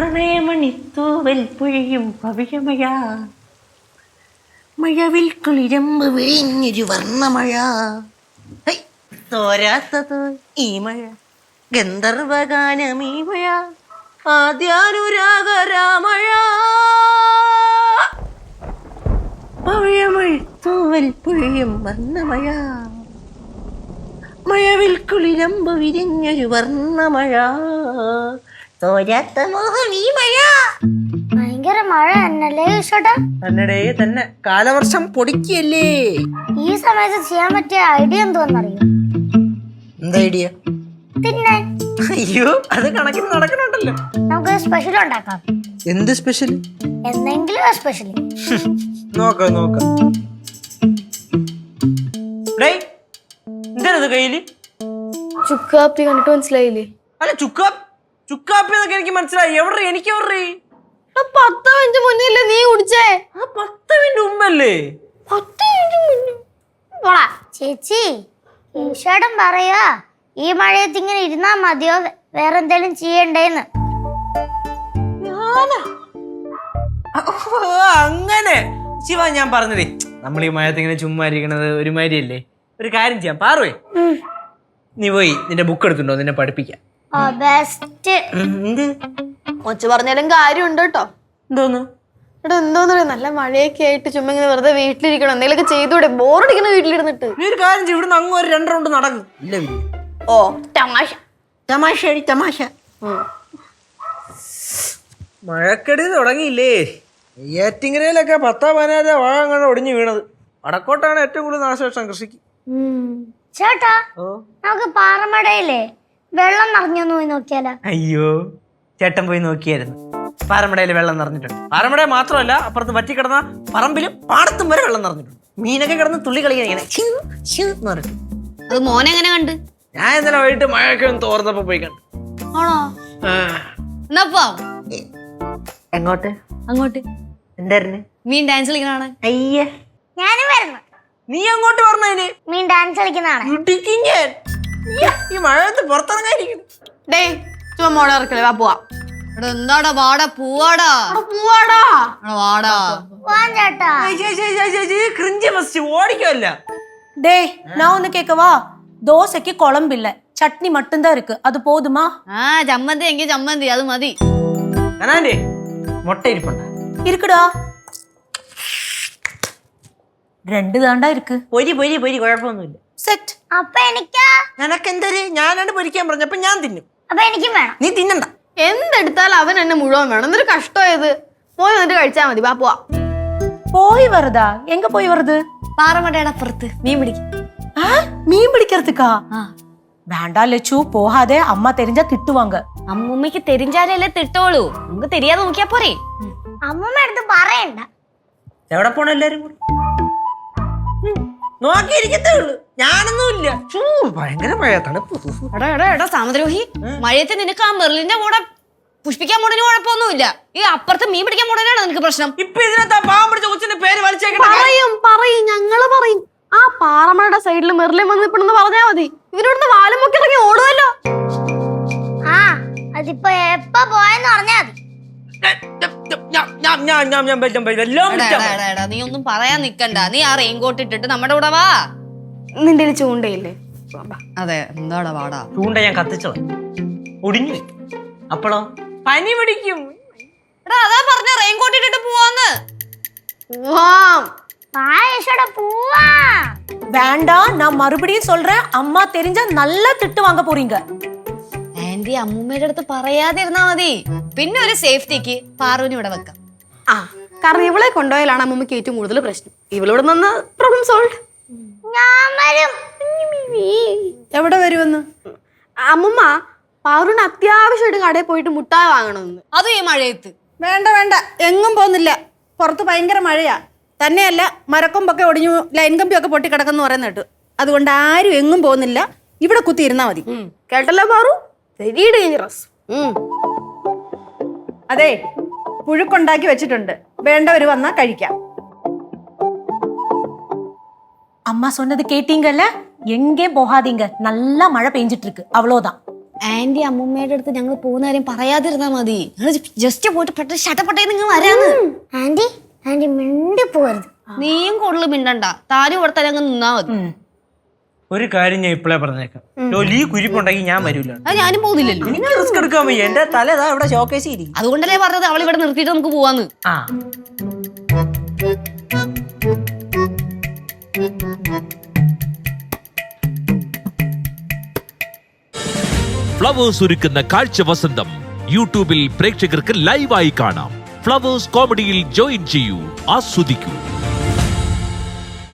പ്രണയമണിത്തൂവൽ പുഴയും പവിഴമഴ മഴവിൽ കുളിരമ്പ് വിഴിഞ്ഞൊരു വർണമഴ തോരാത്തതോ ഈ മഴ. ഗന്ധർവഗാനം ഈ മഴ ആദ്യാനുരാഗരാമഴ പഴമഴത്തൂവൽ പുഴയും വർണമഴ മഴവിൽ കുളിരമ്പ് വിരിഞ്ഞൊരു വർണമഴ തോരാത്ത മോഹം ഈ മഴ. ഭയങ്കര മഴ തന്നല്ലേ ഈശോട്ടാ തന്നടേ തന്നെ. കാലവർഷം പൊടിക്കല്ലേ ഈ സമയത്ത് ചെയ്യാൻ പറ്റിയ ഐഡിയ എന്തോന്നറിയോ? എന്താ ഐഡിയ? പിന്നെ അയ്യോ അത് കണക്കിന് നടക്കണുണ്ടല്ലോ നമുക്ക് സ്പെഷ്യൽ ഉണ്ടാക്കാം. എന്ത് സ്പെഷ്യൽ എന്തെങ്കിലും സ്പെഷ്യൽ നോക്കാം നോക്കാം. ഡേയ് എന്താണിത് കയ്യിൽ? ചുക്കാപ്പി കണ്ടിട്ട് മനസ്സിലായില്ലേ? അല്ല ചുക്കാ ചുക്കാപ്പി എന്നൊക്കെ എനിക്ക് മനസ്സിലായി. എവിടെ എനിക്ക് എവിടെ പത്ത് മിനിറ്റ് മുന്നേ നീ കുടിച്ചേ? ആ പത്ത് മിനിറ്റ് മുമ്പല്ലേ? പത്ത് മിനിറ്റ് മുന്നേ. പോടാ ചേച്ചി ഈശോടൻ പറയാ ഈ മഴയത്ത് ഇങ്ങനെ ഇരുന്നാ മതിയോ? വേറെ എന്തേലും ചെയ്യണ്ടേന്ന്. അങ്ങനെ. ശിവ ഞാൻ പറഞ്ഞതേ നമ്മൾ ഈ മഴയത്ത് ഇങ്ങനെ ചുമ്മാ ഇരിക്കണത് ഒരുമാതിരിയല്ലേ? ഒരു കാര്യം ചെയ്യാം. പാറുവേ നീ പോയി നിന്റെ ബുക്ക് എടുത്തുണ്ടോ നിന്നെ പഠിപ്പിക്കാം. ബെസ്റ്റ് എന്ത്? ഒച്ച പറഞ്ഞാലും കാര്യമുണ്ട് കേട്ടോ. എന്തോന്ന്? എടാ എന്തോന്ന് പറയാ നല്ല മഴയൊക്കെ ആയിട്ട് ചുമ്മാ ഇങ്ങനെ വെറുതെ വീട്ടിലിരിക്കണം. എന്തെങ്കിലുമൊക്കെ ചെയ്തൂടെ ബോറടിക്കുന്ന വീട്ടിലിരുന്നിട്ട്. നീ ഒരു കാര്യം ചെയ്യും. ഇവിടുന്ന് അങ്ങ് ഒരു രണ്ട് റൗണ്ട് നടക്കും. ഇല്ല. ഓ. തമാശ. തമാശ അടി തമാശ. മഴക്കെടി തുടങ്ങിയില്ലേ? ഏറ്റിങ്ങരയിലൊക്കെ പത്താ പതിനായിരം വാഴ അങ്ങനെ ഒടിഞ്ഞു വീണത്. വടക്കോട്ടാണ് ഏറ്റവും കൂടുതൽ നാശനഷ്ടം കൃഷിക്ക്. ചേട്ടാ ഓ. നമുക്ക് പാറമടയില്ലേ? വെള്ളം നിറഞ്ഞു പോയി നോക്കിയാലോ? അയ്യോ ചേട്ടൻ പോയി നോക്കിയായിരുന്നു. പാറമടയിൽ വെള്ളം നിറഞ്ഞിട്ടുണ്ട്. പാറമട മാത്രമല്ല അപ്പുറത്ത് വറ്റിക്കിടന്ന പറമ്പിലും പാടത്തും വരെ വെള്ളം നിറഞ്ഞിട്ടുണ്ട്. മീനൊക്കെ കിടന്ന് തുള്ളി കളിക്കാൻ ഇങ്ങനെ ഛീ, ഛീ എന്ന് പറഞ്ഞിട്ട് അത് മോനെങ്ങനെ കണ്ട്? ഞാൻ ഇന്നലെ വൈകിട്ട് മഴയൊക്കെ ഒന്ന് തോർന്നപ്പോ പോയി കണ്ടു. ആണോ? ആ. എന്നാ പോവാം. എങ്ങോട്ട്? അങ്ങോട്ട്. എന്തായിരുന്നു മീൻ ഡാൻസ് കളിക്കണാണ് അയ്യേ. ഞാനും വരുന്നു. നീ അങ്ങോട്ട് പറഞ്ഞതിന് മീൻ ഡാൻസ് കളിക്കുന്നതാണ്. ഇടിക്കും ഞാൻ. മഴയത്ത് പുറത്തിറങ്ങാതിരിക്കുന്നു ഡേ ചുമ്മാ മോടെ ഇറക്കല്ലേ വാ പോവാ എടാ എന്താടാ വാടാ പൂവാടാ പൂവാടാ വാടാ പോവാൻ ചേട്ടാ ക്രിഞ്ച് ഫസ്റ്റ് ഓടിക്കുമല്ല டேய் நான் ஒன்று கேட்கவா தோசைக்கு குழம்பு இல்ல சட்னி மட்டும்தான் இருக்கு அது போதுமா ആ ചമ്മന്തി എങ്കിൽ ചമ്മന്തി അത് മതി അനാന്റെ മുട്ട ഇരിപ്പുണ്ട இருக்குடா ரெண்டு தாண்டா இருக்கு പൊരി പൊരി പൊരി കുഴപ്പമൊന്നുമില്ല സെറ്റ് അപ്പൊ എനിക്ക്? നിനക്കെന്തര്? ഞാനാണ് പൊരിക്കാൻ പറഞ്ഞപ്പോ ഞാൻ തിന്നും. അപ്പൊ എനിക്കും വേണം. നീ തിന്നണ്ട. എന്തെടുത്താൽ അവൻ എന്നെ മുഴുവൻ വേണം. എന്നൊരു കഷ്ടമായത് പോയി വന്നിട്ട് കഴിച്ചാ മതി. വാ പോവാ. പോയി വെറുതാ. എങ്ക പോയി വെറുത്? പാറമടയുടെ അപ്പുറത്ത്. മീൻ പിടിക്കും. മീൻ மீன் വേണ്ട ലച്ചു. പോഹാതെ അമ്മ அம்மா തിട്ടുവാങ്ക. അമ്മൂമ്മക്ക് തെരിഞ്ചാലല്ലേ തിട്ടോളൂ. നമുക്ക് തെരിയാതെ നോക്കിയാ പോരെ. അമ്മൂമ്മ എടുത്ത് പറയണ്ട. എവിടെ പോണ എല്ലാരും കൂടി? നോക്കിയിരിക്കത്തേ ഉള്ളൂ ഞാനൊന്നുമില്ല ഭയങ്കര മഴ തണുപ്പ്. എടാ എടാ എടാ സാമദ്രോഹി മഴയത്ത് നിനക്ക് ആ മെറിലിന്റെ കൂടെ പുഷ്പിക്കാൻ പോണതിന് കുഴപ്പമൊന്നുമില്ല. ഈ അപ്പുറത്ത് മീൻ പിടിക്കാൻ പോണതിനാണ് നിനക്ക് പ്രശ്നം? ഇപ്പൊ ഇതിനകത്ത് പാവം പിടിച്ച കൊച്ചിന്റെ പേര് പറയും പറയും ഞങ്ങൾ പറയും. ആ പാറമടയുടെ സൈഡിൽ മെർലിൻ വന്നിപ്പിണെന്ന് പറഞ്ഞാ മതി. ഇവരോടൊന്ന് വാലും പൊക്കി ഇറങ്ങി ഓടുമല്ലോ ആ അതിപ്പോ എപ്പ പോയെന്ന് പറഞ്ഞാ മതി. ഞാൻ ഞാൻ ഞാൻ ഞാൻ ഞാൻ പറ്റും എല്ലാം നീ ഒന്നും പറയാൻ നിക്കണ്ട നീ ആ റെയിൻകോട്ട് ഇട്ടിട്ട് നമ്മുടെ കൂടെ വാ നിന്റെ ചൂണ്ടയില്ലേ അതെ എന്താടാ വാടാ ചൂണ്ട ഞാൻ കത്തിച്ചോ ഒടിഞ്ഞു അപ്പോഴോ പനി പിടിക്കും എടാ അതാ പറഞ്ഞ റെയിൻകോട്ട് ഇട്ടിട്ട് പോവാന്ന് പോവാം പായസോടെ പോവാ வேண்டாம் நான் மறுபடியும் சொல்றேன் அம்மா தெரிஞ்சா நல்லா திட்டு வாங்க போறீங்க ആന്റി അമ്മൂമ്മയുടെ അടുത്ത് പറയാതിരുന്നാ മതി. പിന്നെ ഒരു സേഫ്റ്റിക്ക് പാറുവിന് ഇവിടെ വെക്കാം. ആ കാരണം ഇവളെ കൊണ്ടുപോയാലാണ് അമ്മൂമ്മക്ക് ഏറ്റവും കൂടുതൽ പ്രശ്നം. ഇവളിവിടെ നിന്ന് പ്രോബ്ലം സോൾവ് ഞാൻ വരും. എവിടെ വരുമെന്ന്? അമ്മൂമ്മ പാറുവിന് അത്യാവശ്യമായിട്ട് കടയിൽ പോയിട്ട് മുട്ടായ വാങ്ങണമെന്ന്. അതും ഈ മഴയത്ത്. വേണ്ട വേണ്ട. എങ്ങും പോകുന്നില്ല. പുറത്ത് ഭയങ്കര മഴയാ. തന്നെയല്ല മരക്കൊമ്പൊക്കെ ഒടിഞ്ഞു ലൈൻ കമ്പിയൊക്കെ പൊട്ടി കിടക്കുന്നു പറയുന്ന കേട്ടു. അതുകൊണ്ട് ആരും എങ്ങും പോകുന്നില്ല. ഇവിടെ കുത്തി ഇരുന്നാ മതി കേട്ടല്ലോ പാറു? വെരി ഡേഞ്ചറസ് അതെ പുഴുക്കുണ്ടാക്കി വെച്ചിട്ടുണ്ട് വേണ്ടവര് വന്നാ കഴിക്കാം அம்மா சொன்னது கேட்டீங்கல்ல எங்கே போகாதீங்க நல்லா மழை பெஞ்சிட்டு இருக்கு அவ்வளவுதான் ആന്റി അമ്മൂമ്മയുടെ അടുത്ത് ഞങ്ങൾ പോകുന്ന കാര്യം പറയാതിരുന്നാ മതി ഞങ്ങൾ ജസ്റ്റ് പോയിട്ട് പെട്ടെന്ന് ഷട്ടപ്പെട്ടേ നിങ്ങൾ വരാന്ന് ആന്റി ആന്റി മിണ്ടി പോരുത് നീയും കൂടുതൽ മിണ്ടണ്ട താനും ഇവിടെ തന്നെ അങ്ങ് നിന്നാ മതി ഒരു കാര്യം ഞാൻ ഇപ്പോഴേ പറഞ്ഞേക്കാം. ജോലി ഈ കുരിപ്പുണ്ടെങ്കിൽ ഞാൻ വരില്ല അത് ഞാനും പോകുന്നില്ലല്ലോ റിസ്ക് എടുക്കാൻ വയ്യ. എന്റെ തല ഇതാ ഇവിടെ ഷോക്കേസ് ഇരിക്കും അതുകൊണ്ടല്ലേ പറഞ്ഞത് അവൾ ഇവിടെ നിർത്തിയിട്ട് നമുക്ക് പോവാന്ന്. ആ. ഫ്ലവേഴ്സ് ഒരുക്കുന്ന കാഴ്ച വസന്തം യൂട്യൂബിൽ പ്രേക്ഷകർക്ക് ലൈവായി കാണാം. ഫ്ലവേഴ്സ് കോമഡിയിൽ ജോയിൻ ചെയ്യൂ. ആസ്വദിക്കൂ.